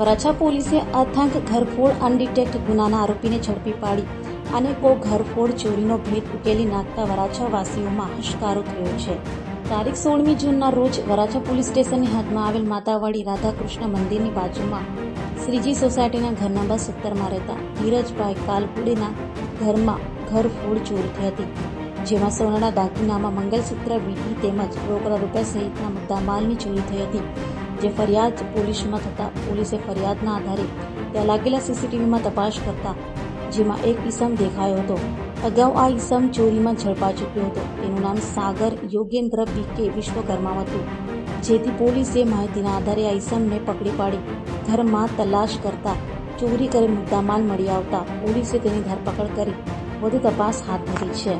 વરાછા પોલીસે અથાંક ઘરફોડ અનડિટેક્ટ ગુનાના આરોપીને ઝડપી પાડી અને કો ઘરફોડ ચોરીનો ભેદ ઉકેલી નાખતા વરાછાવાસીઓમાં હશકારો થયો છે. તારીખ સોળમી જૂનના રોજ વરાછા પોલીસ સ્ટેશનની હદમાં આવેલ માતાવાડી રાધાકૃષ્ણ મંદિરની બાજુમાં શ્રીજી સોસાયટીના ઘર નંબર સત્તરમાં રહેતા ધીરજભાઈ કાલપુડેના ઘરમાં ઘરફોડ ચોરી થઈ હતી. જેમાં સોનાના દાગીનામાં મંગલસૂત્ર, વીટી તેમજ રોકડા રૂપિયા સહિતના મુદ્દા માલની ચોરી થઈ હતી. જે ફરિયાદ પોલીસમાં થતાં, પોલીસે ફરિયાદના આધારે ત્યાં લાગેલા સીસીટીવીમાં તપાસ કરતા, જેમાં એક ઈસમ દેખાયો હતો. અગાઉ આ ઈસમ ચોરીમાં ઝડપા ચૂક્યો હતો. તેનું નામ સાગર યોગેન્દ્ર બીકે વિશ્વકર્મા હતું. જેથી પોલીસે માહિતીના આધારે આ ઈસમને પકડી પાડી. ઘરમાં તલાશ કરતા, ચોરી કરેલ મુદ્દામાલ મળી આવતા પોલીસે તેની ધરપકડ કરી. વધુ તપાસ હાથ ધરી છે.